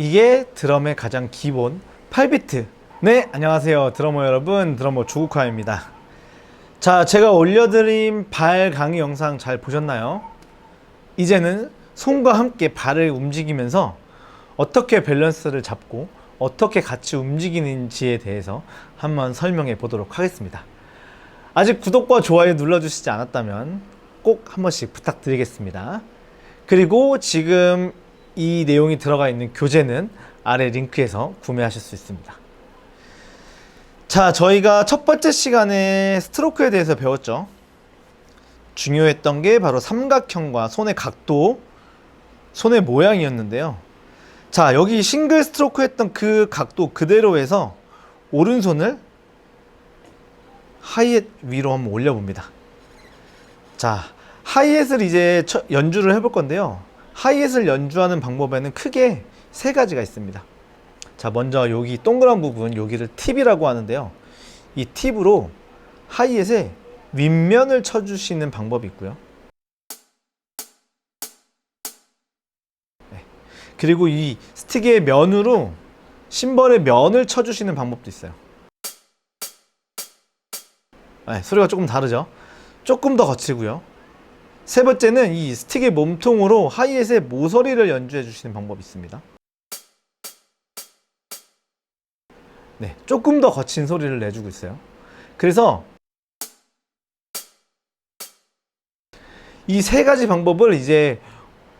이게 드럼의 가장 기본 8비트. 네, 안녕하세요. 드러머 여러분. 드러머 조국화입니다. 자, 제가 올려드린 발 강의 영상 잘 보셨나요? 이제는 손과 함께 발을 움직이면서 어떻게 밸런스를 잡고 어떻게 같이 움직이는지에 대해서 한번 설명해 보도록 하겠습니다. 아직 구독과 좋아요 눌러주시지 않았다면 꼭 한 번씩 부탁드리겠습니다. 그리고 지금 이 내용이 들어가 있는 교재는 아래 링크에서 구매하실 수 있습니다. 자, 저희가 첫 번째 시간에 스트로크에 대해서 배웠죠. 중요했던 게 바로 삼각형과 손의 각도, 손의 모양이었는데요. 자, 여기 싱글 스트로크 했던 그 각도 그대로 해서 오른손을 하이햇 위로 한번 올려봅니다. 자, 하이햇을 이제 처- 연주를 해볼 건데요. 하이햇을 연주하는 방법에는 크게 세 가지가 있습니다. 자, 먼저 여기 동그란 부분, 여기를 팁이라고 하는데요. 이 팁으로 하이햇의 윗면을 쳐주시는 방법이 있고요. 네. 그리고 이 스틱의 면으로 심벌의 면을 쳐주시는 방법도 있어요. 네, 소리가 조금 다르죠? 조금 더 거치고요. 세 번째는 이 스틱의 몸통으로 하이햇의 모서리를 연주해 주시는 방법이 있습니다. 네, 조금 더 거친 소리를 내주고 있어요. 그래서 이 세 가지 방법을 이제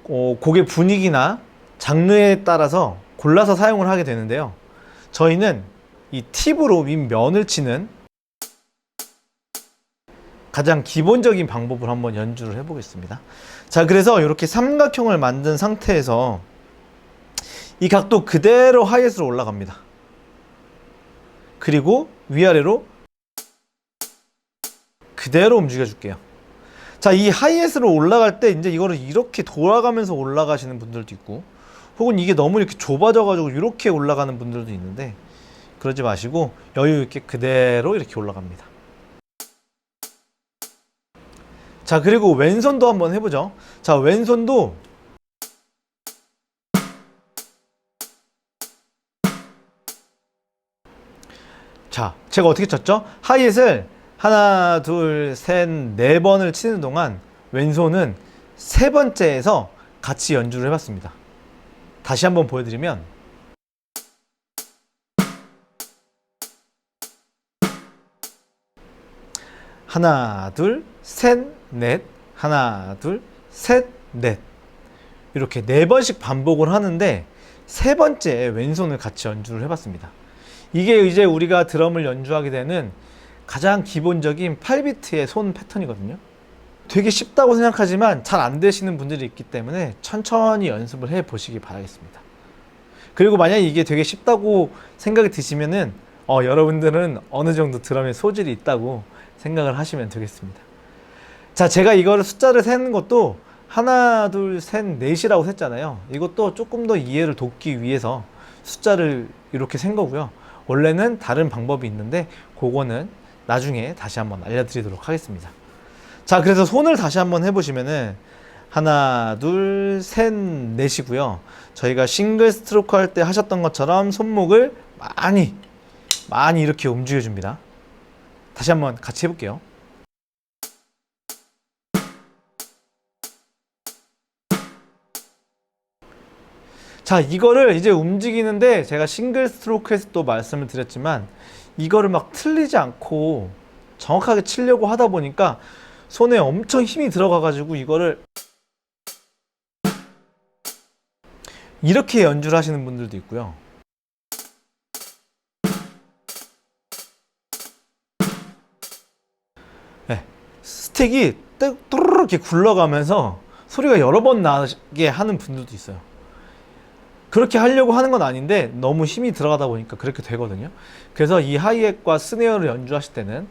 어, 곡의 분위기나 장르에 따라서 골라서 사용을 하게 되는데요. 저희는 이 팁으로 윗면을 치는 가장 기본적인 방법을 한번 연주를 해보겠습니다. 자, 그래서 이렇게 삼각형을 만든 상태에서 이 각도 그대로 하이햇으로 올라갑니다. 그리고 위아래로 그대로 움직여 줄게요. 자, 이 하이햇으로 올라갈 때 이제 이거를 이렇게 돌아가면서 올라가시는 분들도 있고 혹은 이게 너무 이렇게 좁아져 가지고 이렇게 올라가는 분들도 있는데 그러지 마시고 여유 있게 그대로 이렇게 올라갑니다. 자, 그리고 왼손도 한번 해보죠. 자, 왼손도 자, 제가 어떻게 쳤죠? 하이햇을 하나, 둘, 셋, 네 번을 치는 동안 왼손은 세 번째에서 같이 연주를 해봤습니다. 다시 한번 보여드리면 하나, 둘, 셋, 넷, 하나, 둘, 셋, 넷. 이렇게 네 번씩 반복을 하는데 세 번째 왼손을 같이 연주를 해봤습니다. 이게 이제 우리가 드럼을 연주하게 되는 가장 기본적인 8비트의 손 패턴이거든요. 되게 쉽다고 생각하지만 잘 안 되시는 분들이 있기 때문에 천천히 연습을 해 보시기 바라겠습니다. 그리고 만약에 이게 되게 쉽다고 생각이 드시면은 어, 여러분들은 어느 정도 드럼에 소질이 있다고 생각을 하시면 되겠습니다. 자, 제가 이거를 숫자를 세는 것도 하나, 둘, 셋, 넷이라고 셌잖아요. 이것도 조금 더 이해를 돕기 위해서 숫자를 이렇게 센 거고요. 원래는 다른 방법이 있는데 그거는 나중에 다시 한번 알려드리도록 하겠습니다. 자, 그래서 손을 다시 한번 해보시면은 하나, 둘, 셋, 넷이고요. 저희가 싱글 스트로크 할 때 하셨던 것처럼 손목을 많이 많이 이렇게 움직여 줍니다. 다시 한번 같이 해볼게요. 자, 이거를 이제 움직이는데 제가 싱글 스트로크에서 또 말씀을 드렸지만 이거를 막 틀리지 않고 정확하게 치려고 하다 보니까 손에 엄청 힘이 들어가 가지고 이거를 이렇게 연주를 하시는 분들도 있고요. 네, 스틱이 뚜루룩 이렇게 굴러가면서 소리가 여러 번 나게 하는 분들도 있어요. 그렇게 하려고 하는 건 아닌데 너무 힘이 들어가다 보니까 그렇게 되거든요. 그래서 이 하이햇과 스네어를 연주하실 때는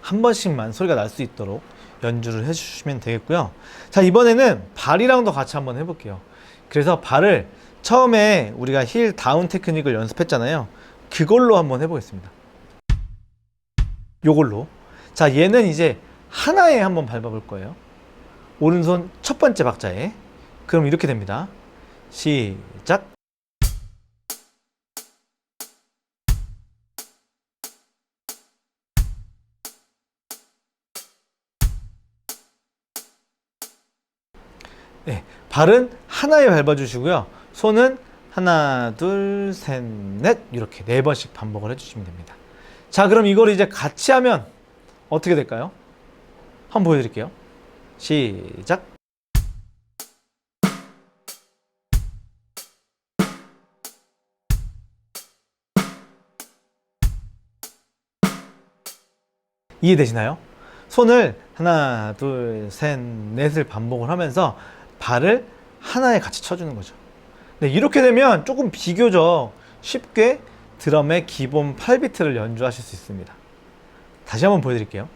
한 번씩만 소리가 날 수 있도록 연주를 해주시면 되겠고요. 자 이번에는 발이랑도 같이 한번 해볼게요. 그래서 발을 처음에 우리가 힐 다운 테크닉을 연습했잖아요. 그걸로 한번 해보겠습니다. 요걸로. 자 얘는 이제 하나에 한번 밟아볼 거예요. 오른손 첫 번째 박자에 그럼 이렇게 됩니다. 시작. 네, 발은 하나에 밟아주시고요. 손은 하나, 둘, 셋, 넷 이렇게 네 번씩 반복을 해주시면 됩니다. 자, 그럼 이걸 이제 같이 하면 어떻게 될까요? 한번 보여드릴게요. 시작. 이해되시나요? 손을 하나, 둘, 셋, 넷을 반복을 하면서 발을 하나에 같이 쳐주는 거죠. 네, 이렇게 되면 조금 비교적 쉽게 드럼의 기본 8비트를 연주하실 수 있습니다. 다시 한번 보여드릴게요.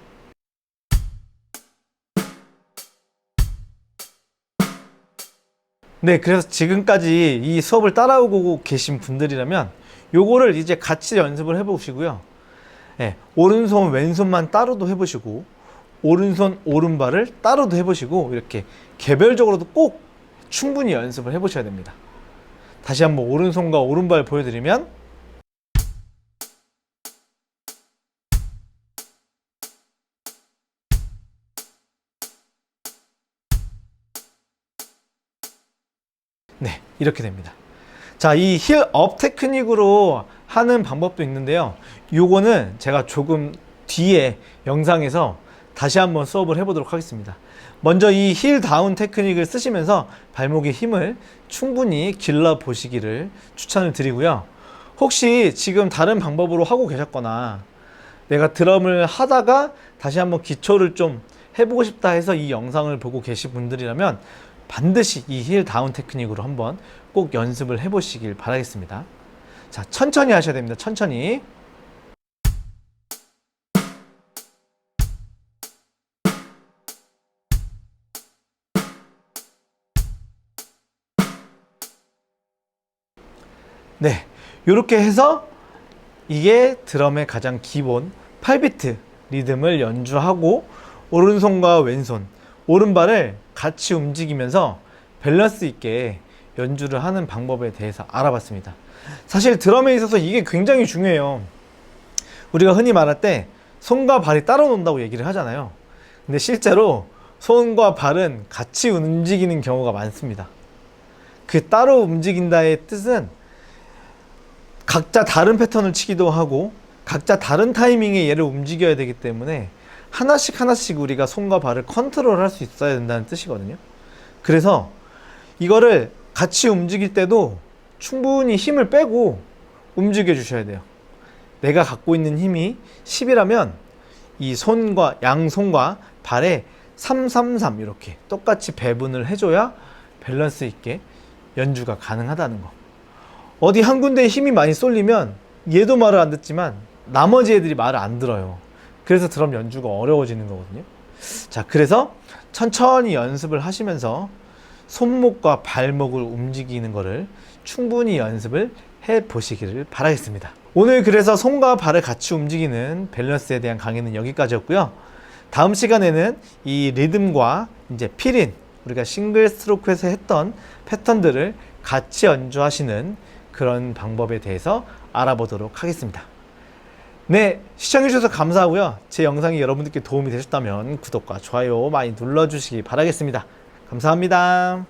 네, 그래서 지금까지 이 수업을 따라오고 계신 분들이라면 요거를 이제 같이 연습을 해보시고요. 네, 오른손, 왼손만 따로도 해보시고 오른손, 오른발을 따로도 해보시고 이렇게 개별적으로도 꼭 충분히 연습을 해보셔야 됩니다. 다시 한번 오른손과 오른발 보여드리면 네, 이렇게 됩니다. 자, 이 힐 업 테크닉으로 하는 방법도 있는데요. 요거는 제가 조금 뒤에 영상에서 다시 한번 수업을 해보도록 하겠습니다. 먼저 이 힐 다운 테크닉을 쓰시면서 발목의 힘을 충분히 길러 보시기를 추천을 드리고요. 혹시 지금 다른 방법으로 하고 계셨거나 내가 드럼을 하다가 다시 한번 기초를 좀 해보고 싶다 해서 이 영상을 보고 계신 분들이라면 반드시 이 힐 다운 테크닉으로 한번 꼭 연습을 해보시길 바라겠습니다. 자, 천천히 하셔야 됩니다. 천천히. 네. 이렇게 해서 이게 드럼의 가장 기본 8비트 리듬을 연주하고 오른손과 왼손, 오른발을 같이 움직이면서 밸런스 있게 연주를 하는 방법에 대해서 알아봤습니다. 사실 드럼에 있어서 이게 굉장히 중요해요. 우리가 흔히 말할 때 손과 발이 따로 논다고 얘기를 하잖아요. 근데 실제로 손과 발은 같이 움직이는 경우가 많습니다. 그 따로 움직인다의 뜻은 각자 다른 패턴을 치기도 하고 각자 다른 타이밍에 얘를 움직여야 되기 때문에 하나씩 하나씩 우리가 손과 발을 컨트롤할 수 있어야 된다는 뜻이거든요. 그래서 이거를 같이 움직일 때도 충분히 힘을 빼고 움직여 주셔야 돼요. 내가 갖고 있는 힘이 10이라면 이 손과 양손과 발에 333 이렇게 똑같이 배분을 해줘야 밸런스 있게 연주가 가능하다는 거. 어디 한 군데에 힘이 많이 쏠리면 얘도 말을 안 듣지만 나머지 애들이 말을 안 들어요. 그래서 드럼 연주가 어려워지는 거거든요. 자, 그래서 천천히 연습을 하시면서 손목과 발목을 움직이는 것을 충분히 연습을 해 보시기를 바라겠습니다. 오늘 그래서 손과 발을 같이 움직이는 밸런스에 대한 강의는 여기까지였고요. 다음 시간에는 이 리듬과 이제 필인 우리가 싱글 스트로크에서 했던 패턴들을 같이 연주하시는 그런 방법에 대해서 알아보도록 하겠습니다. 네, 시청해주셔서 감사하고요. 제 영상이 여러분들께 도움이 되셨다면 구독과 좋아요 많이 눌러주시기 바라겠습니다. 감사합니다.